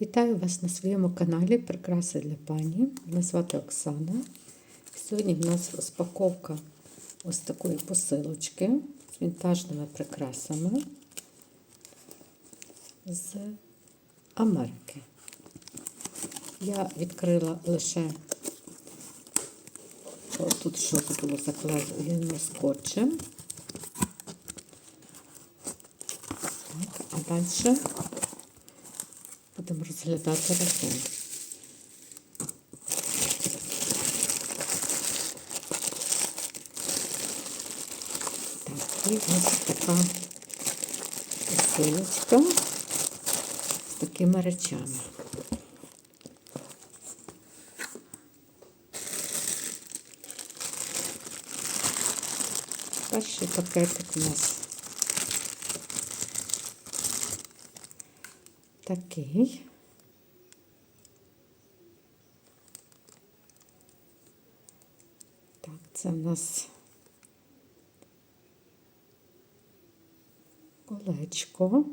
Вітаю вас на своєму каналі Прикраси для пані. Мене звати Оксана. Сьогодні в нас розпаковка ось такої посилочки з вінтажними прикрасами з Америки. Я відкрила лише тут, що було заклеєно скотчем. Так, а далі будемо розглядати разом. Так, і ось така посилочка з такими речами. Перший пакетик у нас такий. Так, це нас колечко.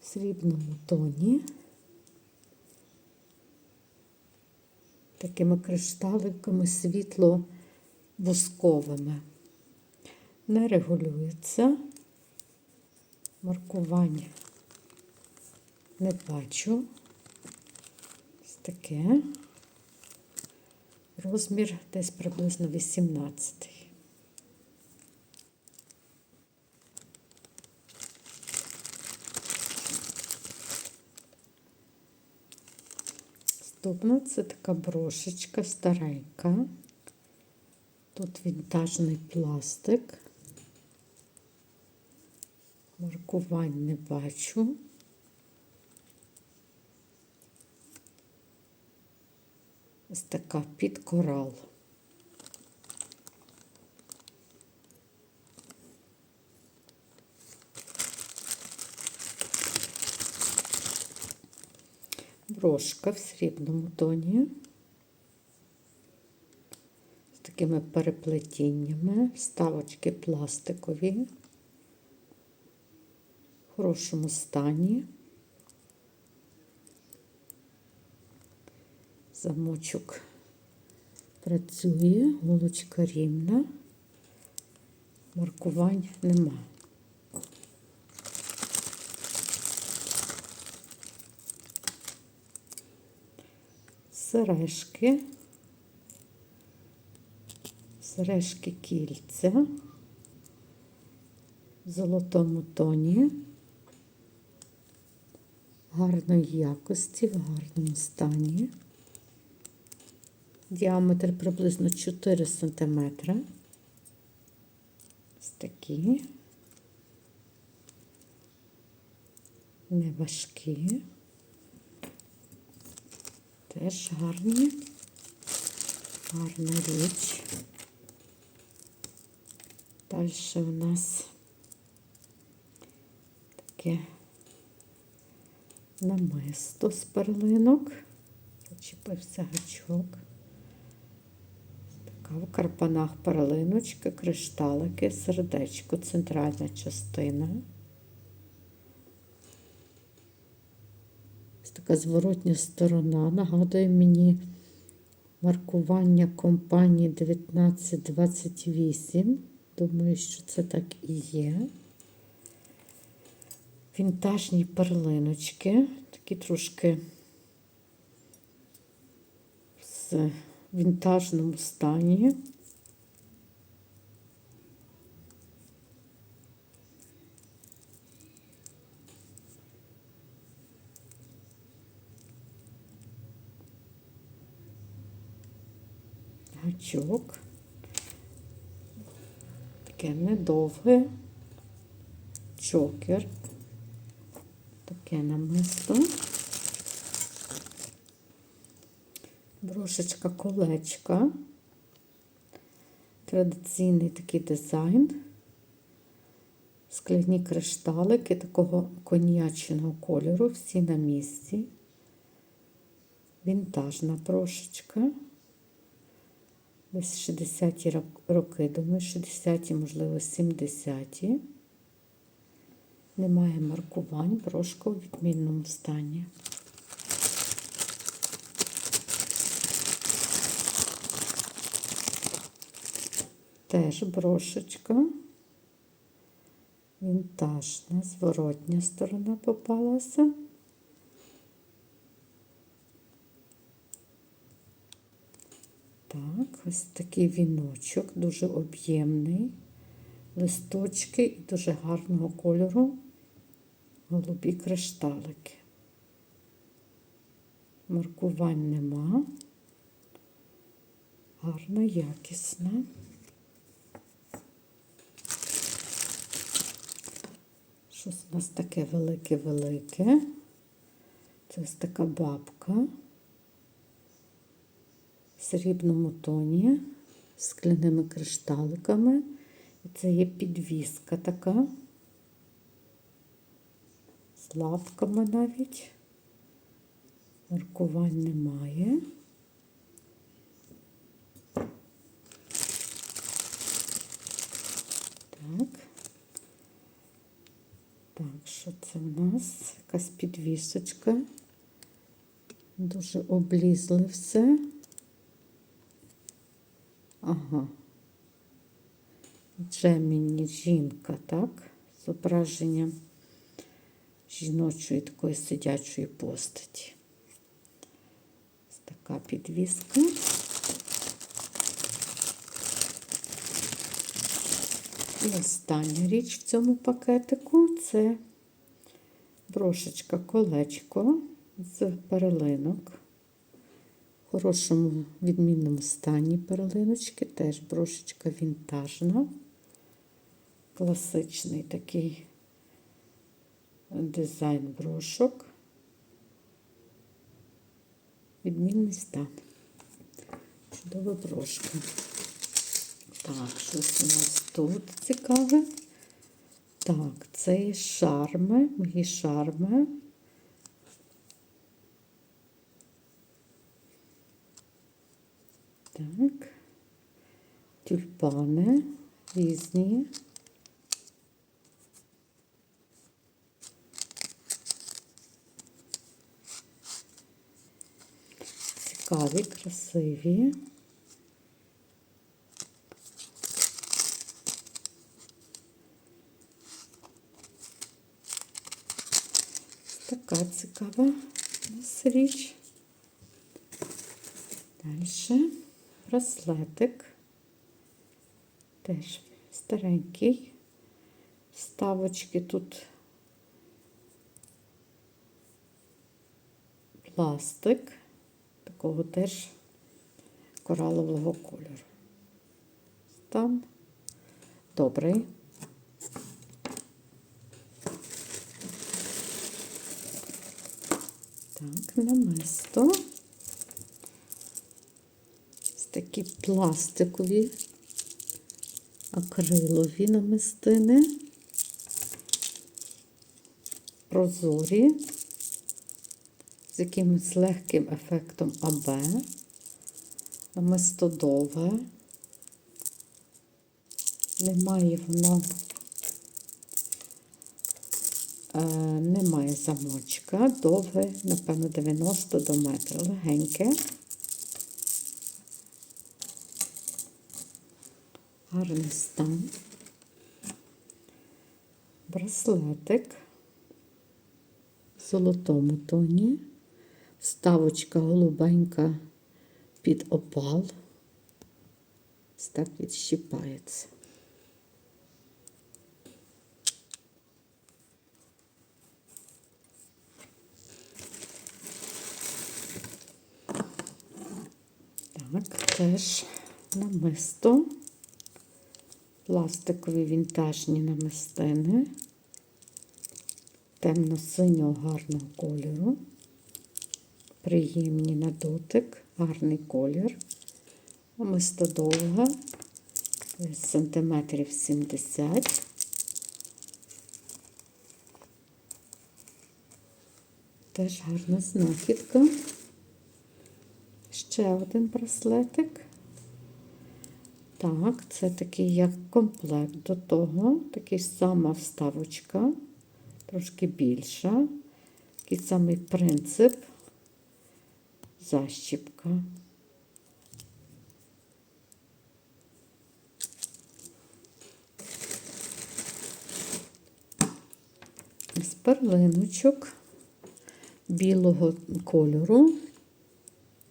В срібному тоні. Такими кришталиками світло восковими. Не регулюється. Маркування не бачу. Ось таке. Розмір десь приблизно 18. Наступна це така брошечка старенька. Тут вінтажний пластик. Маркувань не бачу. Ось така під корал. Брошка в срібному тоні. З такими переплетіннями, вставочки пластикові, в хорошому стані. Замочок працює, голочка рівна, маркувань нема. Сережки, сережки кільця в золотому тоні, гарної якості, в гарному стані. Діаметр приблизно 4 см. Ось такі. Неважкі. Теж гарні. Гарна річ. Далі у нас таке намисто з перлинок. Зачепився гачок. В карпанах перлиночки, кришталики, сердечко, центральна частина. Ось така зворотня сторона. Нагадує мені маркування компанії 1928. Думаю, що це так і є. Вінтажні перлиночки, такі трошки з вінтажному стані. Гачок. Таке недовге. Чокер. Таке намисто. Брошечка колечка. Традиційний такий дизайн. Скляні кришталики такого коньячного кольору, всі на місці. Вінтажна брошечка. десь 60-ті роки, думаю, 60-ті, можливо, 70-ті. Немає маркувань, брошка у відмінному стані. Теж брошечка. Вінтажна, зворотня сторона попалася. Так, ось такий віночок, дуже об'ємний. Листочки і дуже гарного кольору. Голубі кришталики. Маркувань нема. Гарна, якісна. Щось у нас таке велике-велике. Це ось така бабка в срібному тоні з скляними кришталиками. І це є підвіска така. З лапками навіть. Маркувань немає. Так. Так, що це в нас? Якась підвісочка. Дуже облізли все. Ага. Джеміні жінка, так? Зображення жіночої такої сидячої постаті. Ось така підвіска. І остання річ в цьому пакетику це брошечка колечко з перлинок. В хорошому відмінному стані перлиночки, теж брошечка вінтажна, класичний такий дизайн брошок. Відмінний стан. Чудова брошка. Так, щось у нас тут цікаве. Так, це шарми, мої шарми. Так, тюльпани різні. Цікаві, красиві. Така цікава нас річ. Далі браслетик. Теж старенький. Вставочки тут пластик, такого теж коралового кольору. Стан добрий. Так, намисто. Ось такі пластикові, акрилові намистини, прозорі, з якимось легким ефектом АБ, намисто довге. Немає воно Немає замочка, довге, напевно, 90 до метра, легеньке. Гарний стан. Браслетик в золотому тоні, вставочка голубенька під опал. Ось так відщіпається. Так, теж намисто. Пластикові вінтажні намистини. Темно-синього гарного кольору. Приємні на дотик, гарний колір. Намисто довга, сантиметрів 70. Теж гарна знахідка. Ще один браслетик. Так, це такий як комплект до того. Такий сама вставочка, трошки більша. Такий самий принцип. Защіпка. З перлиночок білого кольору.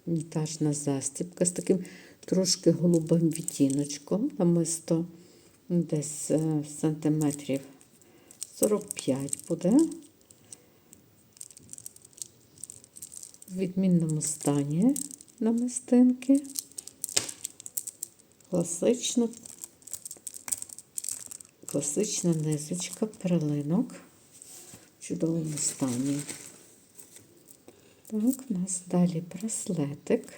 Вінтажна застібка з таким трошки голубим відтіночком, намисто десь е, сантиметрів 45 буде. В відмінному стані намистинки. Класично, класична низочка, перлинок в чудовому стані. Так, у нас далі браслетик.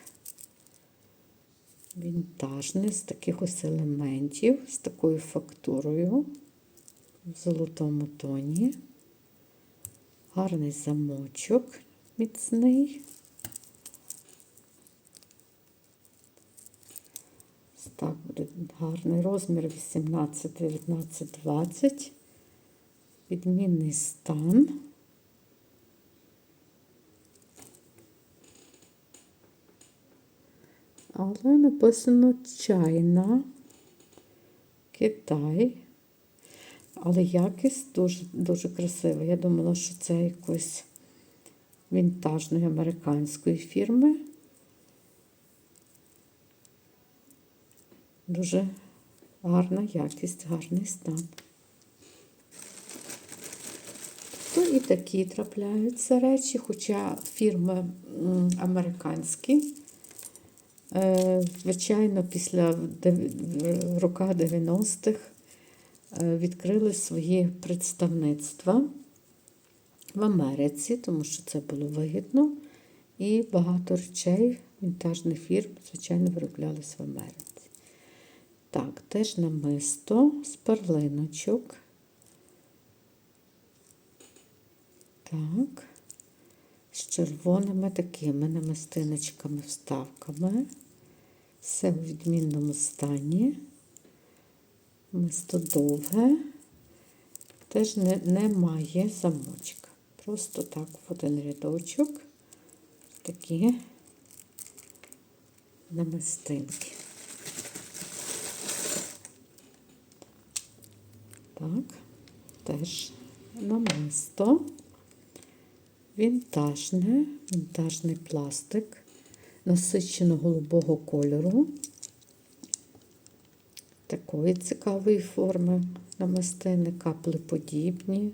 Вінтажний з таких ось елементів, з такою фактурою в золотому тоні. Гарний замочок міцний. Так буде гарний розмір 18, 19, 20. Відмінний стан. Але написано чайна, Китай. Але якість дуже дуже красива. Я думала, що це якось вінтажної американської фірми. Дуже гарна якість, гарний стан. То і такі трапляються речі, хоча фірми американські. Е, Звичайно, після роках 90-х е, відкрили свої представництва в Америці, тому що це було вигідно. І багато речей вінтажних фірм, звичайно, вироблялись в Америці. Так, теж намисто з перлиночок. Так. З червоними такими намистиночками, вставками. Все в відмінному стані. Мисто довге. Теж не, немає замочка. Просто так в один рядочок такі намистинки. Так, теж намисто. Вінтажне, вінтажний пластик насичено голубого кольору. Такої цікавої форми намистини, каплеподібні.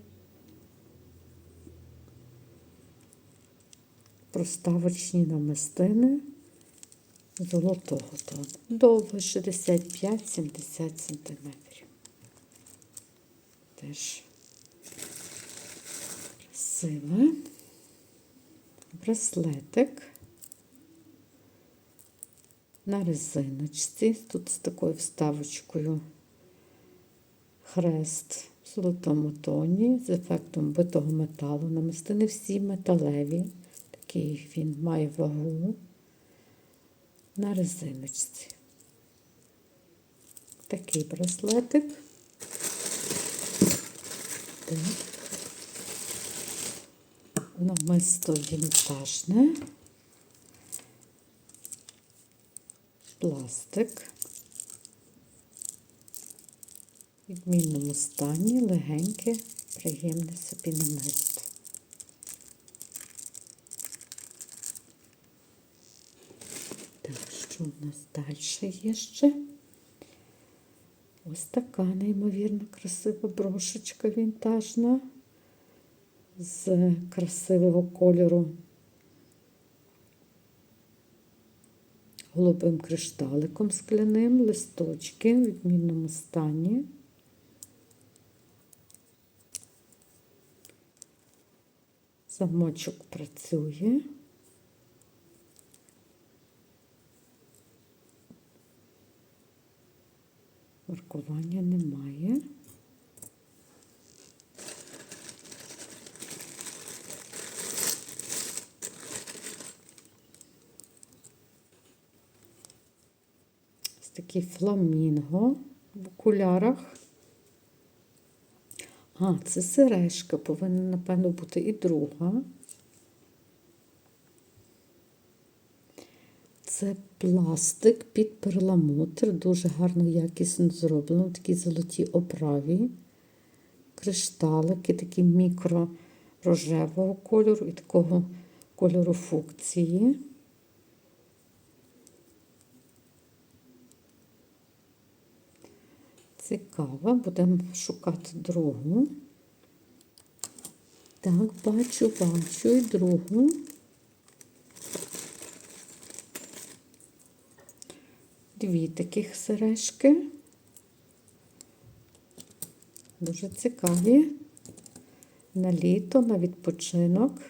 Проставочні намистини золотого тону. Довго 65-70 см. Теж красиве. Браслетик на резиночці. Тут з такою вставочкою хрест в золотому тоні з ефектом битого металу. Намистини всі металеві. Такий він має вагу на резиночці. Такий браслетик. Так. Намисто вінтажне. Пластик. В відмінному стані, легеньке, приємне собі намисто. Так, що в нас далі є ще? Ось така неймовірно красива брошечка вінтажна з красивого кольору голубим кришталиком скляним, листочки в відмінному стані. Замочок працює. Маркування немає. Такий фламінго в окулярах. А, це сережка, повинна, напевно, бути і друга. Це пластик під перламутр, дуже гарно якісно зроблено, в такій золотій оправі. Кришталики, такі мікро рожевого кольору і такого кольору фукції. Цікаво, будемо шукати другу. Так, бачу, бачу і другу. Дві таких сережки. Дуже цікаві. На літо, на відпочинок.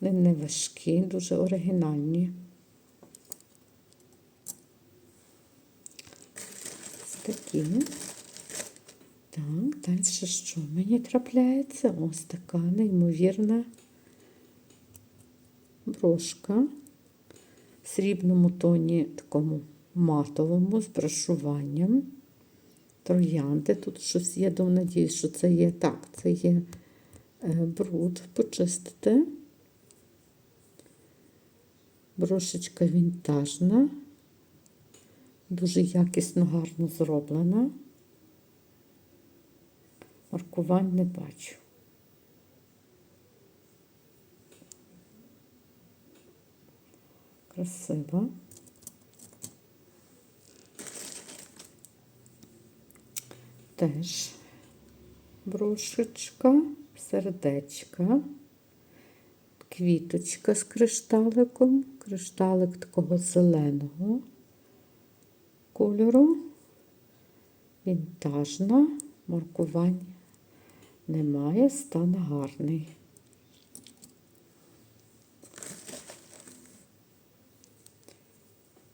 Вони не важкі, дуже оригінальні. Такі. Так, далі що мені трапляється? Ось така неймовірна брошка в срібному тоні, такому матовому, з брошуванням. Троянди. Тут щось є, думаю, надіюсь, що це є так, це є е, бруд почистити. Брошечка вінтажна, дуже якісно, гарно зроблена. Маркувань не бачу. Красива. Теж брошечка, сердечка, квіточка з кришталиком, кришталик такого зеленого кольору, вінтажна, маркувань немає, стан гарний.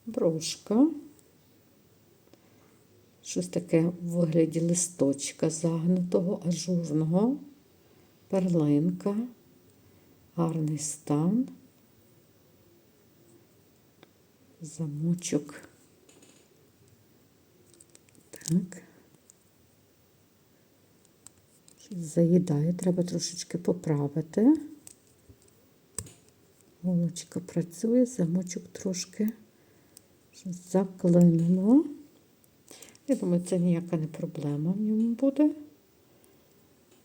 Брошка. Щось таке в вигляді листочка загнутого, ажурного, перлинка, гарний стан, замочок. Так. Щось заїдає, треба трошечки поправити. Голочка працює, замочок трошки заклинено. Я думаю, це ніяка не проблема в ньому буде.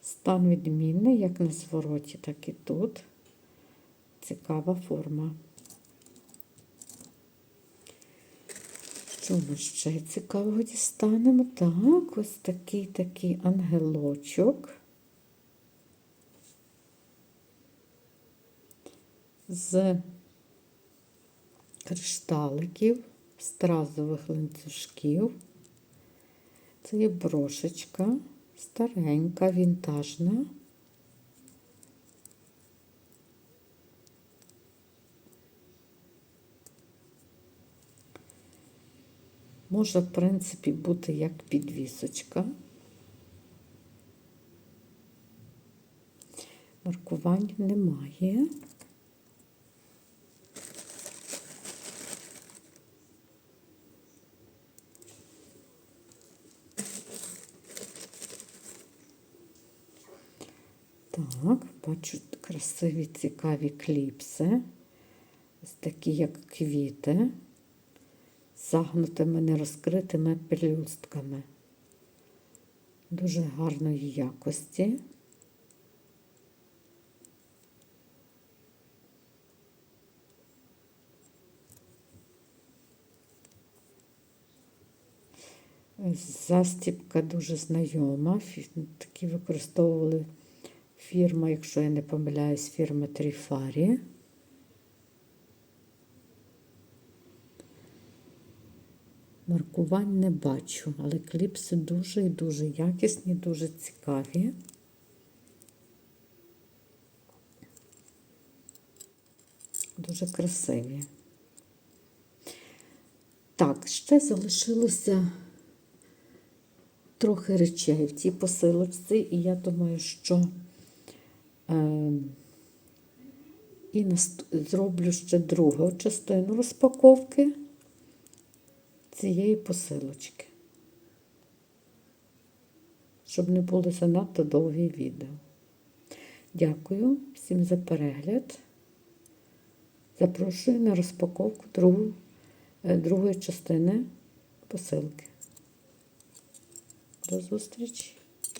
Стан відмінний, як на звороті, так і тут. Цікава форма. Що ми ще цікавого дістанемо? Так, ось такий такий ангелочок. З кришталиків, стразових ланцюжків. Це є брошечка, старенька, вінтажна. Може, в принципі, бути як підвісочка. Маркувань немає. Так, бачу красиві цікаві кліпси. Такі, як квіти, загнутими нерозкритими пелюстками. Дуже гарної якості. Застіпка дуже знайома. Такі використовували фірма, якщо я не помиляюсь, фірма Тріфарі. Маркувань не бачу, але кліпси дуже і дуже якісні, дуже цікаві. Дуже красиві. Так, ще залишилося трохи речей в цій посилочці, і я думаю, що е, і зроблю ще другу частину розпаковки. Цієї посилочки. Щоб не були занадто довгі відео. Дякую всім за перегляд. Запрошую на розпаковку другу, е, другої частини посилки. До зустрічі!